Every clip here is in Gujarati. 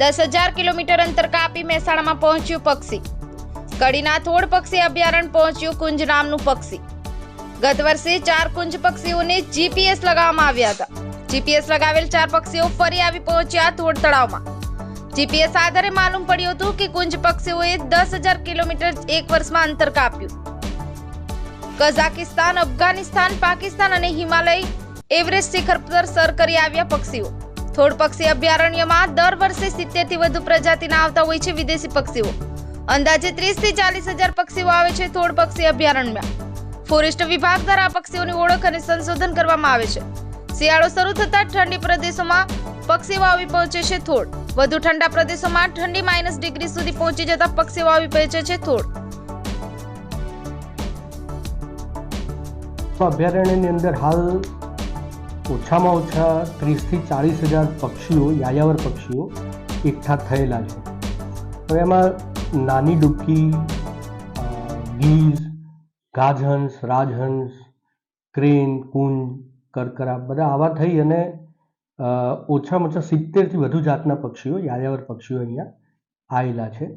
દસ હજાર કિલોમીટર અંતર કાપી મહેસાણામાં પહોંચ્યું પક્ષી. કડીના થોડ પક્ષી અભયારણ્ય પહોંચ્યું કુંજ નામનું પક્ષી. ગત વર્ષે ચાર કુંજ પક્ષીઓને જીપીએસ લગાવવામાં આવ્યા હતા. જીપીએસ લગાવેલ ચાર પક્ષીઓ ફરી આવી પહોંચ્યા થોડ તળાવમાં. જીપીએસ આધારે માલુમ પડ્યું હતું કે કુંજ પક્ષીઓએ દસ હજાર કિલોમીટર એક વર્ષમાં અંતર કાપ્યું. કઝાકિસ્તાન, અફઘાનિસ્તાન, પાકિસ્તાન અને હિમાલય એવરેસ્ટ શિખર પર સર કરી આવ્યા પક્ષીઓ. થોડ પક્ષી અભયારણ્યમાં દર વર્ષે સિત્તેરથી વધુ પ્રજાતિના આવતા હોય છે વિદેશી પક્ષીઓ. અંદાજે ત્રીસથી ચાલીસ હજાર પક્ષીઓ આવે છે થોડ પક્ષી અભયારણ્યમાં. ફોરેસ્ટ વિભાગ દ્વારા પક્ષીઓની ઓળખ અને સંશોધન કરવામાં આવે છે. શિયાળો શરૂ થતાં ઠંડી પ્રદેશોમાં પક્ષીઓ આવી પહોંચે છે થોડ. વધુ ઠંડા પ્રદેશોમાં ઠંડી માઇનસ ડિગ્રી સુધી પહોંચી જતા પક્ષીઓ આવી પહોંચે છે થોડ. અભયારણ્યની અંદર હાલ ઓછામાં ઓછા ત્રીસથી ચાળીસ હજાર પક્ષીઓ, યાયાવર પક્ષીઓ એકઠા થયેલા છે. હવે એમાં નાની ડૂબકી ગીઝ, ગાજહંસ, રાજહંસ, ક્રેન, કુંજ, કરકરા બધા આવા થઈ અને ઓછામાં ઓછા સિત્તેરથી વધુ જાતના પક્ષીઓ, યાયાવર પક્ષીઓ અહીંયા આવેલા છે.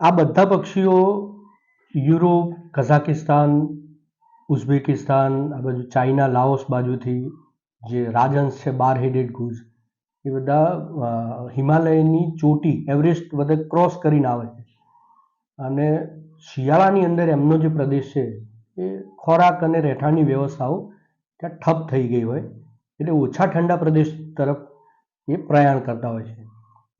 આ બધા પક્ષીઓ યુરોપ કઝાકિસ્તાન ઉઝબેકિસ્તાન, આ બાજુ ચાઇના, લાઓસ બાજુથી જે રાજહંસ છે બાર હેડેડ ગુઝ એ બધા હિમાલયની ચોટી, એવરેસ્ટ બધે ક્રોસ કરીને આવે છે. અને શિયાળાની અંદર એમનો જે પ્રદેશ છે, એ ખોરાક અને રહેઠાણની વ્યવસ્થાઓ ત્યાં ઠપ થઈ ગઈ હોય, એટલે ઓછા ઠંડા પ્રદેશ તરફ એ પ્રયાણ કરતા હોય છે.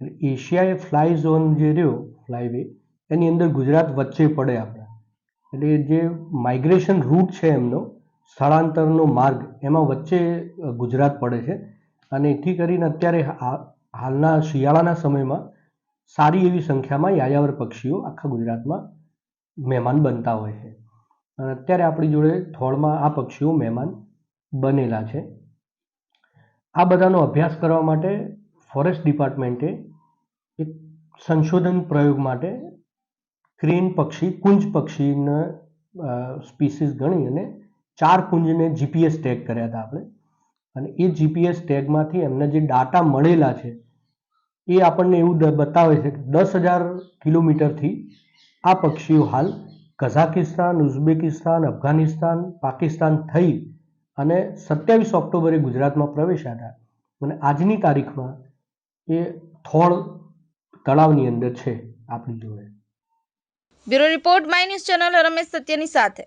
એટલે એશિયાએ ફ્લાય ઝોન જે રહ્યો, ફ્લાયવે, એની અંદર ગુજરાત વચ્ચે પડે આપણે. એટલે જે માઇગ્રેશન રૂટ છે એમનો સ્થળાંતરનો માર્ગ એમાં વચ્ચે ગુજરાત પડે છે. અને એથી કરીને અત્યારે હાલના શિયાળાના સમયમાં સારી એવી સંખ્યામાં યાયાવર પક્ષીઓ આખા ગુજરાતમાં મહેમાન બનતા હોય છે. અને અત્યારે આપણી જોડે થોડમાં આ પક્ષીઓ મહેમાન બનેલા છે. આ બધાનો અભ્યાસ કરવા માટે ફોરેસ્ટ ડિપાર્ટમેન્ટે એક સંશોધન પ્રયોગ માટે ક્રેન પક્ષી, કુંજ પક્ષીના સ્પીસીસ ગણી અને ચાર કુંજને જીપીએસ ટેગ કર્યા હતા આપણે. અને એ જીપીએસ ટેગમાંથી એમને જે ડાટા મળેલા છે, એ આપણને એવું બતાવે છે કે દસ હજાર કિલોમીટરથી આ પક્ષીઓ હાલ કઝાકિસ્તાન, ઉઝબેકિસ્તાન, અફઘાનિસ્તાન, પાકિસ્તાન થઈ અને સત્યાવીસ ઓક્ટોબરે ગુજરાતમાં પ્રવેશ્યા હતા. અને આજની તારીખમાં એ થોળ તળાવની અંદર છે આપણી જોડે. Bureau report, my news channel, Ramesh સત્યની સાથે.